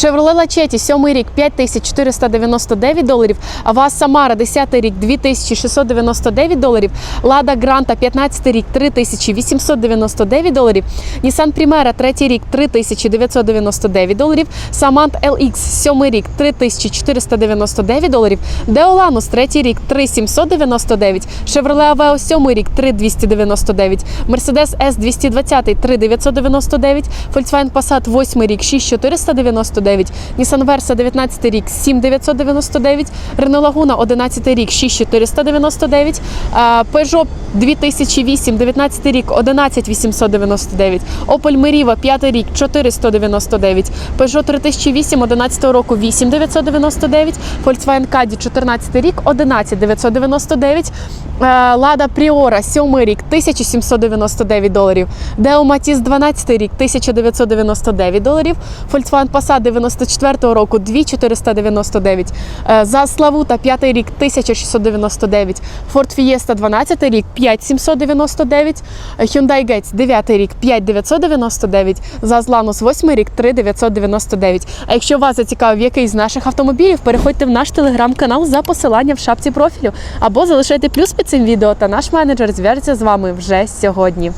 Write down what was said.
Chevrolet Lachetti, 7 рік 5499 доларів. Аваз Самара, 10 рік 2699 доларів. Лада Гранта, 15 рік 3899 доларів. Nissan Primera, 3 рік 3999 доларів. Samant LX, 7 рік 3499 доларів. Деоланус, 3 рік 3799. Chevrolet Aveo, 7 рік 3299. Mercedes S220, 3999. Volkswagen Passat, 8 рік 6499. Nissan Versa, 19 рік 7999. Renault Laguna, 11 рік 6499. Peugeot 2008, 19 рік 11899. Opel Meriva, 5 рік 499. Peugeot 3008, 11 року 8999. Volkswagen Caddy, 14 рік 11999. Е, Lada Priora, 7 рік 1799 доларів. Deo Matiz, 12 рік 1999 доларів. Volkswagen Passat 94 року 2499. Е, ЗАЗ 5 рік 1699. Ford Fiesta 12 рік 5799. Е, Hyundai Getz 9 рік 5999. ЗАЗ Lanus 8 рік 3999. А якщо вас зацікавив якийсь з наших автомобілів, переходьте в наш телеграм-канал за посиланням в шапці профілю або залишайте плюс під цим відео, та наш менеджер зв'яжеться з вами вже сьогодні.